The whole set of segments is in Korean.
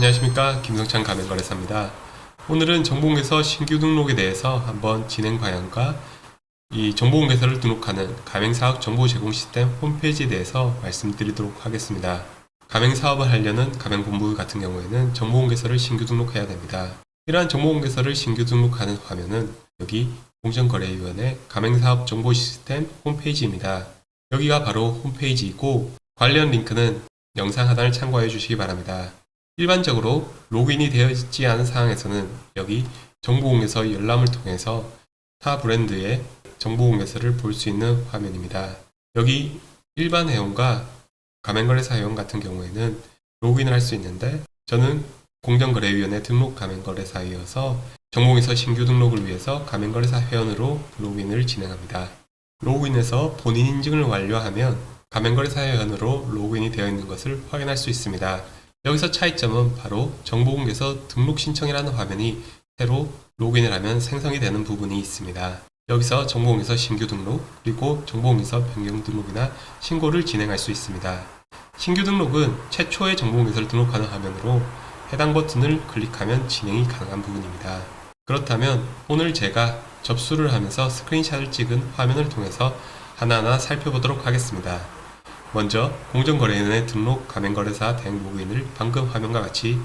안녕하십니까 김성찬 가맹거래사입니다. 오늘은 정보공개서 신규 등록에 대해서 한번 진행 방향과 이 정보공개서를 등록하는 가맹사업 정보 제공 시스템 홈페이지에 대해서 말씀드리도록 하겠습니다. 가맹사업을 하려는 가맹본부 같은 경우에는 정보공개서를 신규 등록해야 됩니다. 이러한 정보공개서를 신규 등록하는 화면은 여기 공정거래위원회 가맹사업 정보 시스템 홈페이지입니다. 여기가 바로 홈페이지이고 관련 링크는 영상 하단을 참고해 주시기 바랍니다. 일반적으로 로그인이 되어 있지 않은 상황에서는 여기 정보공개서 열람을 통해서 타 브랜드의 정보공개서를 볼 수 있는 화면입니다. 여기 일반 회원과 가맹거래사 회원 같은 경우에는 로그인을 할 수 있는데 저는 공정거래위원회 등록 가맹거래사이어서 정보공개서 신규 등록을 위해서 가맹거래사 회원으로 로그인을 진행합니다. 로그인해서 본인 인증을 완료하면 가맹거래사 회원으로 로그인이 되어 있는 것을 확인할 수 있습니다. 여기서 차이점은 바로 정보공개서 등록 신청이라는 화면이 새로 로그인을 하면 생성이 되는 부분이 있습니다. 여기서 정보공개서 신규 등록 그리고 정보공개서 변경 등록이나 신고를 진행할 수 있습니다. 신규 등록은 최초의 정보공개서를 등록하는 화면으로 해당 버튼을 클릭하면 진행이 가능한 부분입니다. 그렇다면 오늘 제가 접수를 하면서 스크린샷을 찍은 화면을 통해서 하나하나 살펴보도록 하겠습니다. 먼저 공정거래위원회 등록 가맹거래사 대행 로그인을 방금 화면과 같이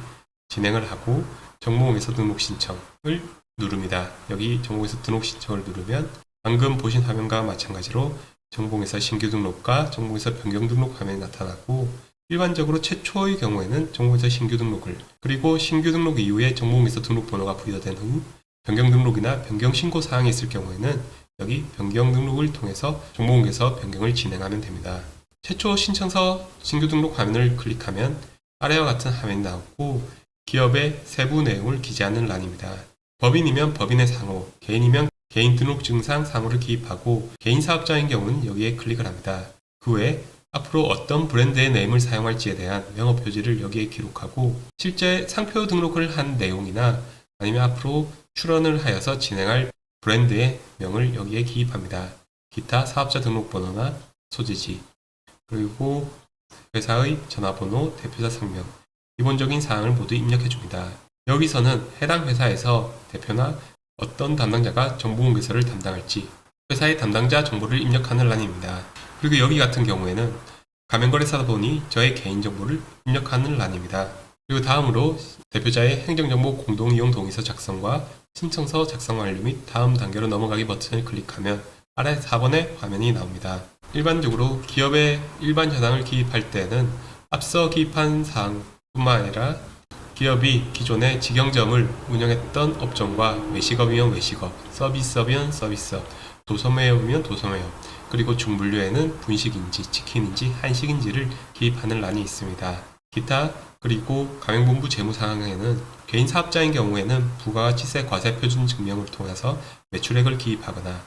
진행을 하고 정보공개서 등록 신청을 누릅니다. 여기 정보공개서 등록 신청을 누르면 방금 보신 화면과 마찬가지로 정보공개서 신규 등록과 정보공개서 변경 등록 화면이 나타나고 일반적으로 최초의 경우에는 정보공개서 신규 등록을 그리고 신규 등록 이후에 정보공개서 등록 번호가 부여된 후 변경 등록이나 변경 신고 사항이 있을 경우에는 여기 변경 등록을 통해서 정보공개서 변경을 진행하면 됩니다. 최초 신청서 신규 등록 화면을 클릭하면 아래와 같은 화면이 나오고 기업의 세부 내용을 기재하는 란입니다. 법인이면 법인의 상호, 개인이면 개인 등록 증상 상호를 기입하고 개인 사업자인 경우는 여기에 클릭을 합니다. 그 외에 앞으로 어떤 브랜드의 네임을 사용할지에 대한 명업 표지를 여기에 기록하고 실제 상표 등록을 한 내용이나 아니면 앞으로 출원을 하여서 진행할 브랜드의 명을 여기에 기입합니다. 기타 사업자 등록번호나 소재지, 그리고 회사의 전화번호, 대표자 성명, 기본적인 사항을 모두 입력해 줍니다. 여기서는 해당 회사에서 대표나 어떤 담당자가 정보공개서를 담당할지 회사의 담당자 정보를 입력하는 란입니다. 그리고 여기 같은 경우에는 가맹거래사다 보니 저의 개인정보를 입력하는 란입니다. 그리고 다음으로 대표자의 행정정보 공동이용 동의서 작성과 신청서 작성 완료 및 다음 단계로 넘어가기 버튼을 클릭하면 아래 4번의 화면이 나옵니다. 일반적으로 기업의 일반 현황을 기입할 때는 앞서 기입한 사항뿐만 아니라 기업이 기존에 직영점을 운영했던 업종과 외식업이면 외식업, 서비스업이면 서비스업, 도소매업이면 도소매업, 그리고 중분류에는 분식인지 치킨인지 한식인지를 기입하는 란이 있습니다. 기타 그리고 가맹본부 재무 상황에는 개인 사업자인 경우에는 부가가치세 과세 표준 증명을 통해서 매출액을 기입하거나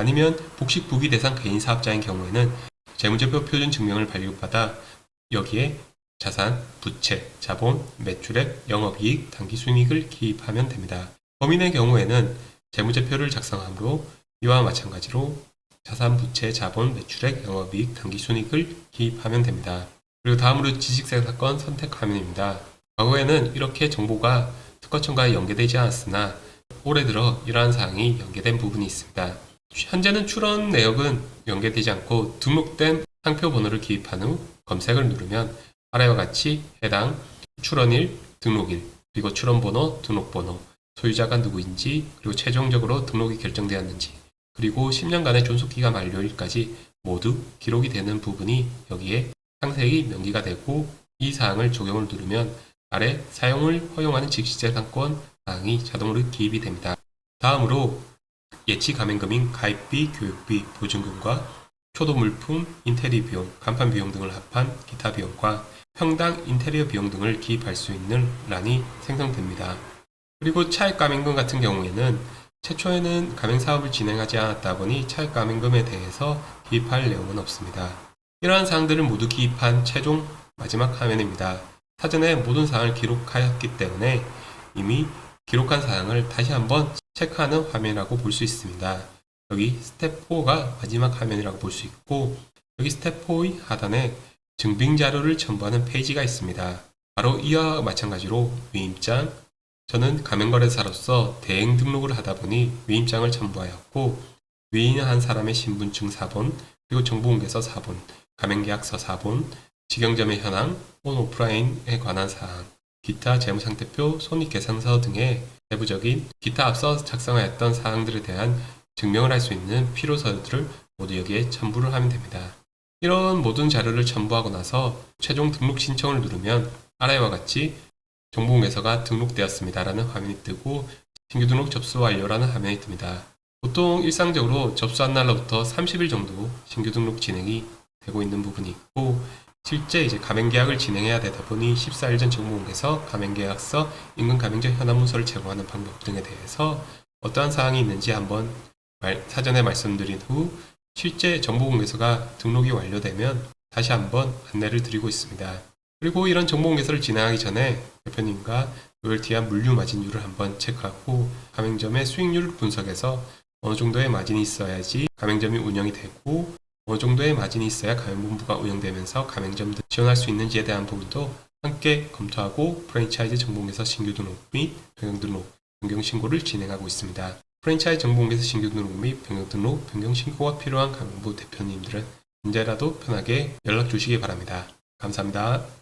아니면 복식 부기 대상 개인 사업자인 경우에는 재무제표 표준 증명을 발급받아 여기에 자산, 부채, 자본, 매출액, 영업이익, 당기순이익을 기입하면 됩니다. 범인의 경우에는 재무제표를 작성하므로 이와 마찬가지로 자산, 부채, 자본, 매출액, 영업이익, 당기순이익을 기입하면 됩니다. 그리고 다음으로 지식세 사건 선택 화면입니다. 과거에는 이렇게 정보가 특허청과에 연계되지 않았으나 올해 들어 이러한 사항이 연계된 부분이 있습니다. 현재는 출원 내역은 연계되지 않고 등록된 상표 번호를 기입한 후 검색을 누르면 아래와 같이 해당 출원일, 등록일, 그리고 출원번호, 등록번호, 소유자가 누구인지, 그리고 최종적으로 등록이 결정되었는지, 그리고 10년간의 존속기간 만료일까지 모두 기록이 되는 부분이 여기에 상세히 명기가 되고 이 사항을 적용을 누르면 아래 사용을 허용하는 직시재산권 사항이 자동으로 기입이 됩니다. 다음으로 예치 가맹금인 가입비, 교육비, 보증금과 초도 물품, 인테리어 비용, 간판 비용 등을 합한 기타 비용과 평당 인테리어 비용 등을 기입할 수 있는 란이 생성됩니다. 그리고 차액 가맹금 같은 경우에는 최초에는 가맹 사업을 진행하지 않았다 보니 차액 가맹금에 대해서 기입할 내용은 없습니다. 이러한 사항들을 모두 기입한 최종 마지막 화면입니다. 사전에 모든 사항을 기록하였기 때문에 이미 기록한 사항을 다시 한번 체크하는 화면이라고 볼 수 있습니다. 여기 스텝 4가 마지막 화면이라고 볼 수 있고 여기 스텝 4의 하단에 증빙 자료를 첨부하는 페이지가 있습니다. 바로 이와 마찬가지로 위임장, 저는 가맹거래사로서 대행 등록을 하다 보니 위임장을 첨부하였고 위임한 사람의 신분증 사본, 그리고 정보공개서 사본, 가맹계약서 사본, 직영점의 현황, 온 오프라인에 관한 사항, 기타 재무상태표, 손익계산서 등의 세부적인 기타 앞서 작성하였던 사항들에 대한 증명을 할 수 있는 필요 서류들을 모두 여기에 첨부를 하면 됩니다. 이런 모든 자료를 첨부하고 나서 최종 등록 신청을 누르면 아래와 같이 정보공개서가 등록되었습니다라는 화면이 뜨고 신규 등록 접수 완료라는 화면이 뜹니다. 보통 일상적으로 접수한 날로부터 30일 정도 신규 등록 진행이 되고 있는 부분이 있고 실제 이제 가맹계약을 진행해야 되다 보니 14일 전 정보공개서, 가맹계약서, 인근 가맹점 현황 문서를 제공하는 방법 등에 대해서 어떠한 사항이 있는지 한번 말- 사전에 말씀드린 후 실제 정보공개서가 등록이 완료되면 다시 한번 안내를 드리고 있습니다. 그리고 이런 정보공개서를 진행하기 전에 대표님과 로열티와 물류 마진율을 한번 체크하고 가맹점의 수익률을 분석해서 어느 정도의 마진이 있어야지 가맹점이 운영이 되고 어느 정도의 마진이 있어야 가맹본부가 운영되면서 가맹점들 지원할 수 있는지에 대한 부분도 함께 검토하고 프랜차이즈 정보공개서 신규 등록 및 변경 등록, 변경 신고를 진행하고 있습니다. 프랜차이즈 정보공개서 신규 등록 및 변경 등록, 변경 신고가 필요한 가맹부 대표님들은 언제라도 편하게 연락 주시기 바랍니다. 감사합니다.